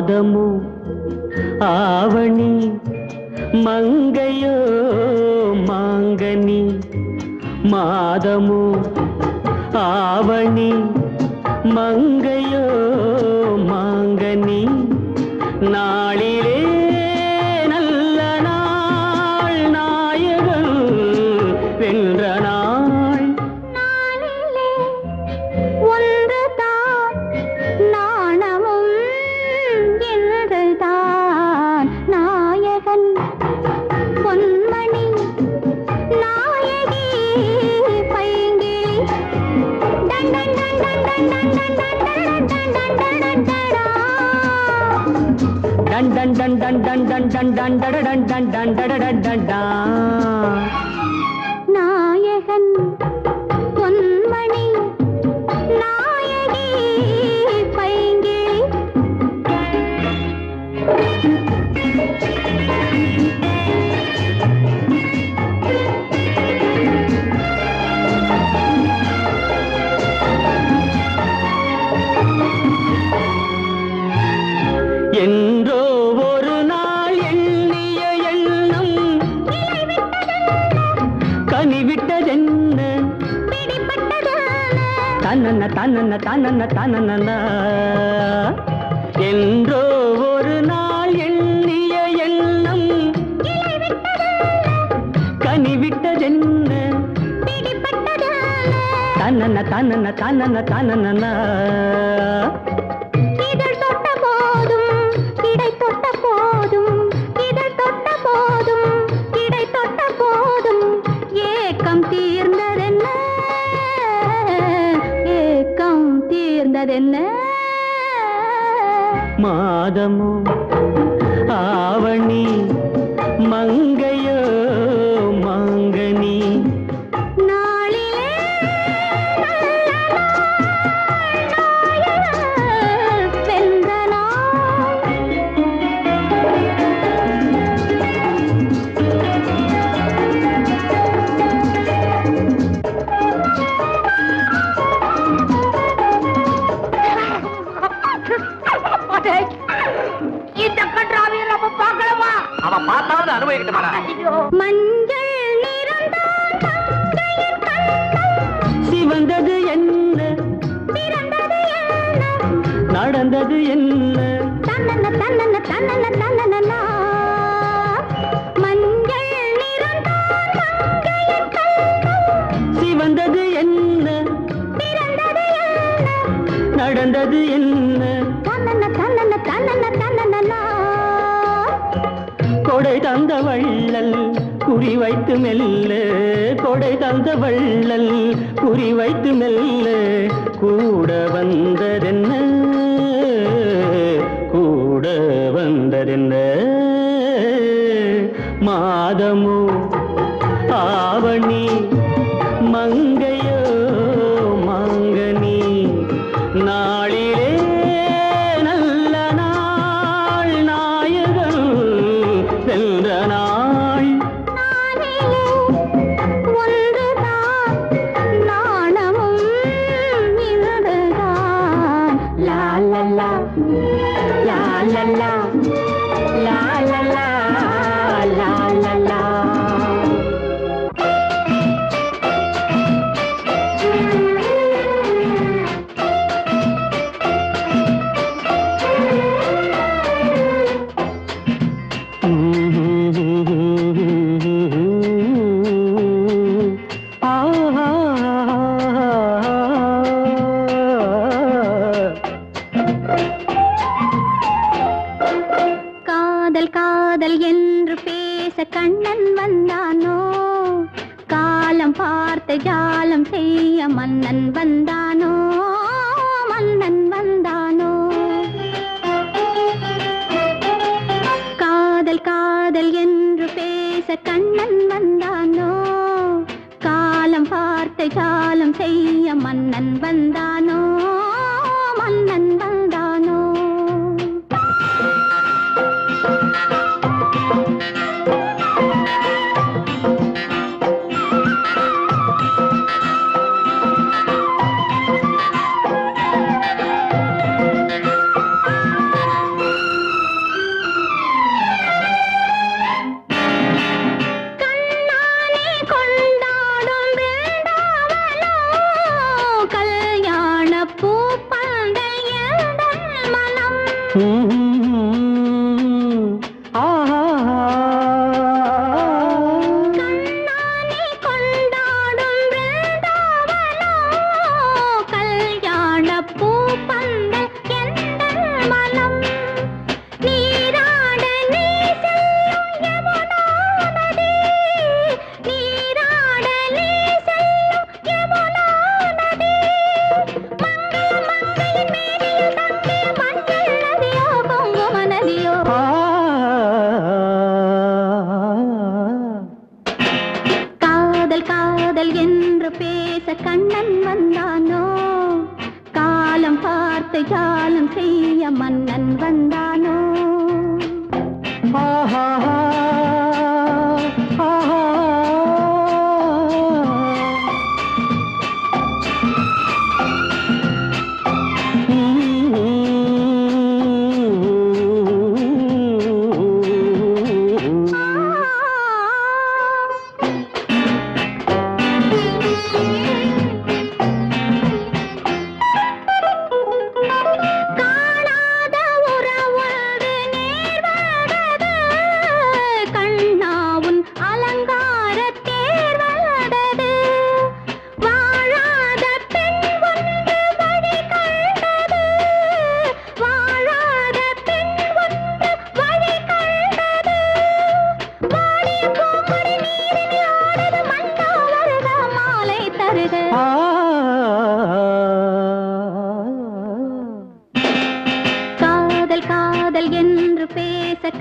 பாதமு ஆவணி மங்கையோ மாங்கனி மாதமு ஆவணி மங்கையோ மாங்கனி நான் டன் டன் டன் டன் தன தன தன தன என்றோ ஒரு நாள் எண்ணிய எண்ணம் கனிவிட்டதென்ன? தன தன தன தன మాదము. ఆవణి கொடை தந்த வள்ளல் குறிவைத்து மெல்ல. கொடை தந்த வள்ளல் குறிவைத்து மெல்ல. கூட வந்ததென்ன? கூட வந்ததென்ன? மாதமோ ஆவணி la la la. எல்லாம் பார்த்து ஜாலம் செய்ய மன்னன் வந்தானோ? மன்னன் வந்தான்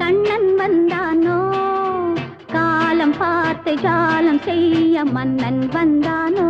கண்ணன் வந்தானோ? காலம் பார்த்து ஜாலம் செய்ய மன்னன் வந்தானோ?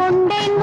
கொண்டேன்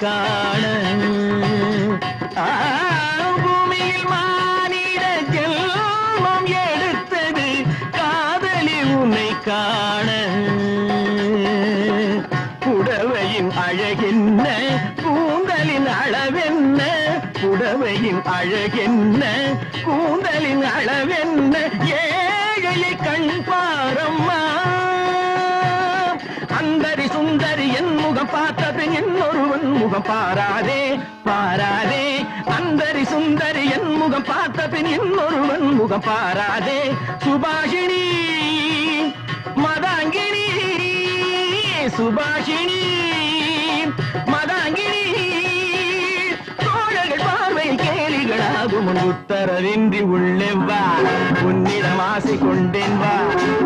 காண. பூமியில் மானிட ஜெல்மம் எடுத்தது காதலில் உன்னை காண. புடவையின் அழகென்ன கூந்தலின் அளவென்ன புடவையின் அழகென்ன கூந்தலின் அளவென்ன ஏழையை கண் பாரம்மா. அந்தரி சுந்தரி என் முகப்பா முகம் பார்த்தது இன்னொருவன் முகம் பாராதே பாராதே. அந்தரி சுந்தரி என் முகம் பார்த்த பின் ஒருவன் முகம் பாராதே. சுபாஷினி மதாங்கினி சுபாஷினி. உன் உத்தரவின்றி உள்ளே வா. உன்னிடம் ஆசை கொண்டேன் வா.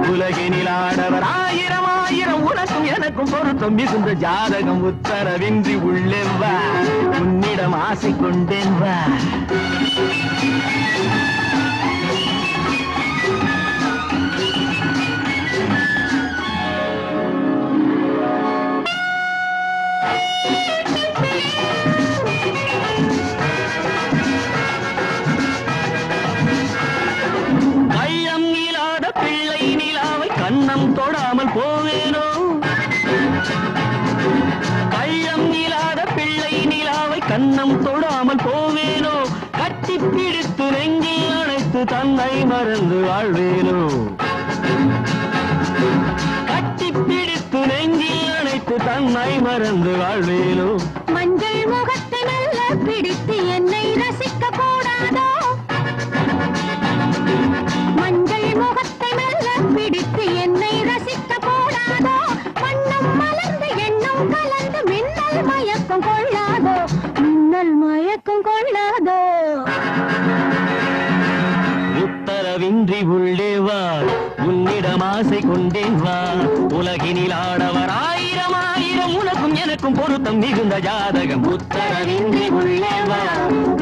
உலகினில் ஆடவர் ஆயிரம் ஆயிரம் உனக்கும் எனக்கும் பொருத்தம் மிகுந்த ஜாதகம் உத்தரவின்றி உள்ளே வா. உன்னிடம் ஆசை கொண்டேன் வா. தன்னை மறந்து வாழ்வேனோ? கட்டி பிடித்து நெஞ்சில் அணைத்து தன்னை மறந்து வாழ்வேனோ? வா உன்னிடம் ஆசை கொண்டேன் வா உலகினில் ஆடவர் ஆயிரம் ஆயிரம். உனக்கும் எனக்கும் பொருத்தம் மிகுந்த ஜாதகம். உத்தரவின்றி உள்ளே வா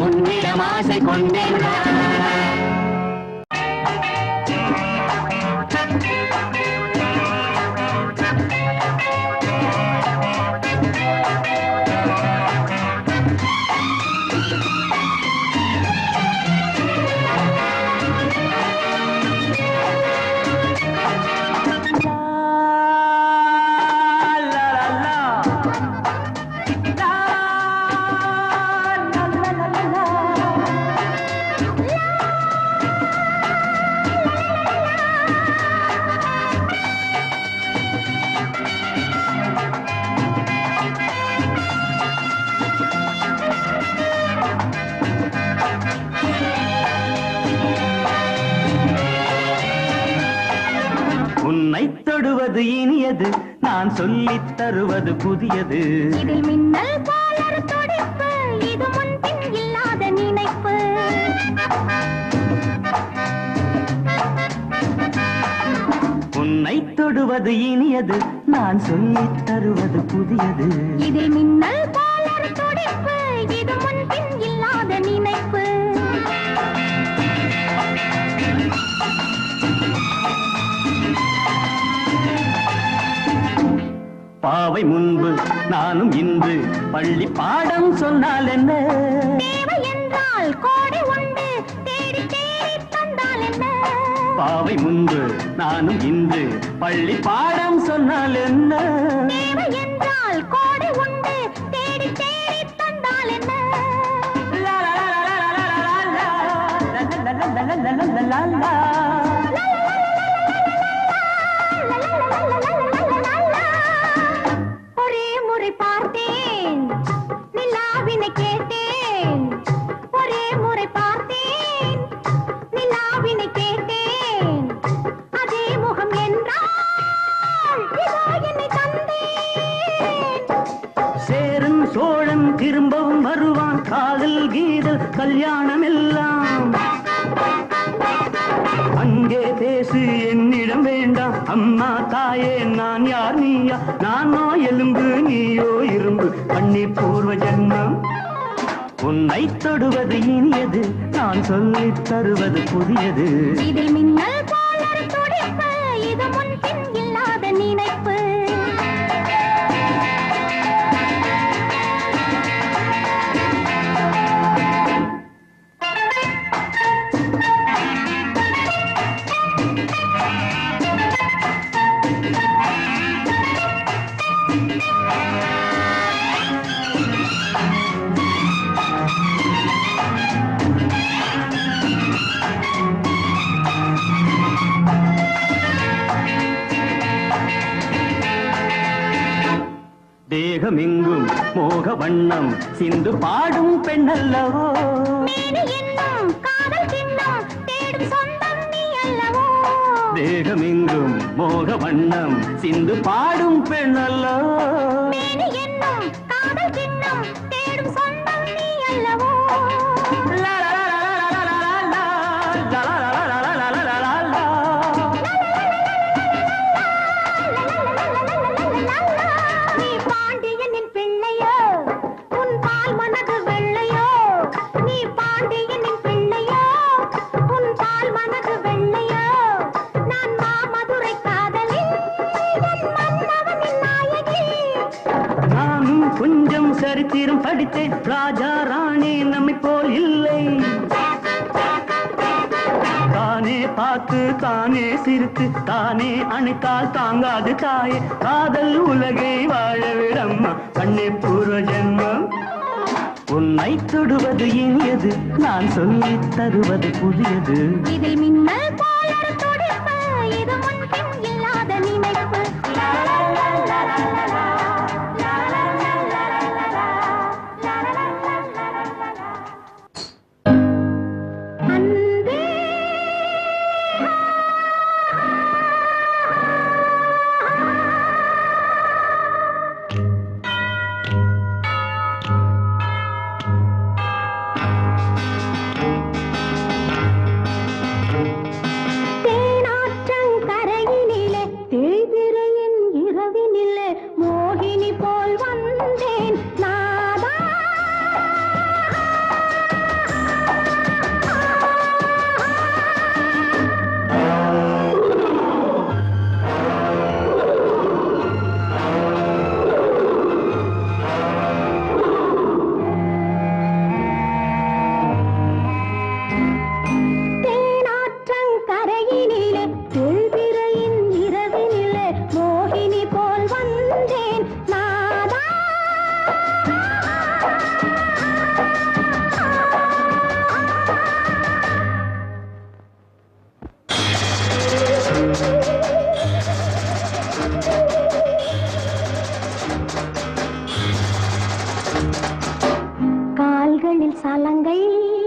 உன்னிடம் ஆசை கொண்டேன் வா தருவது புதியது. இதில் மின்னல் போலொரு துடிப்பு இது முன்பின் இல்லாத நினைப்பு. உன்னை தொடுவது இனியது நான் சொல்லித் தருவது புதியது. இதில் மின்னல் போலொரு துடிப்பு இது பாவை முன்பு நானும் இன்று பள்ளி பாடம் சொன்னால் என்ன தேவை என்றால் கோடி உண்டு தேடி தேடி தந்தால் என்ன பாவை முன்பு நானும் இன்று பள்ளி பாடம் சொன்னால் என்ன தேவை என்றால் கோடி உண்டு தேடி தேடி தந்தால் என்ன ஒரே வேண்டாம் அம்மா தாயே நான் யார்? நீயா? நானோ? எலும்பு நீயோ? இரும்பு. பண்ணி பூர்வ ஜன்மம். உன்னை தொடுவது இனியது. நான் சொல்லித் தருவது புதியது. இதில் மின்னல் எங்கும் இங்கும் மோக வண்ணம் சிந்து பாடும் பெண்ணல்லவோ? தேகமெங்கும் மோக வண்ணம் சிந்து பாடும் பெண்ணல்லவோ? பார்த்தேன் ராஜா ராணி நம்மை போல் இல்லை. தானே பார்த்து தானே சிரித்து தானே அணைத்தால் தாங்காது தாயே. காதல் உலகை வாழ விடம்மா கண்ணே பூர்வ ஜென்மம். உன்னை தொடுவது இனியது நான் சொல்லி தருவது புதியது. இதில் மின்னல் போல துடிப்பு இது முன்பின் सालंगई।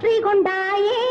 வெற்றி கொண்டாயே.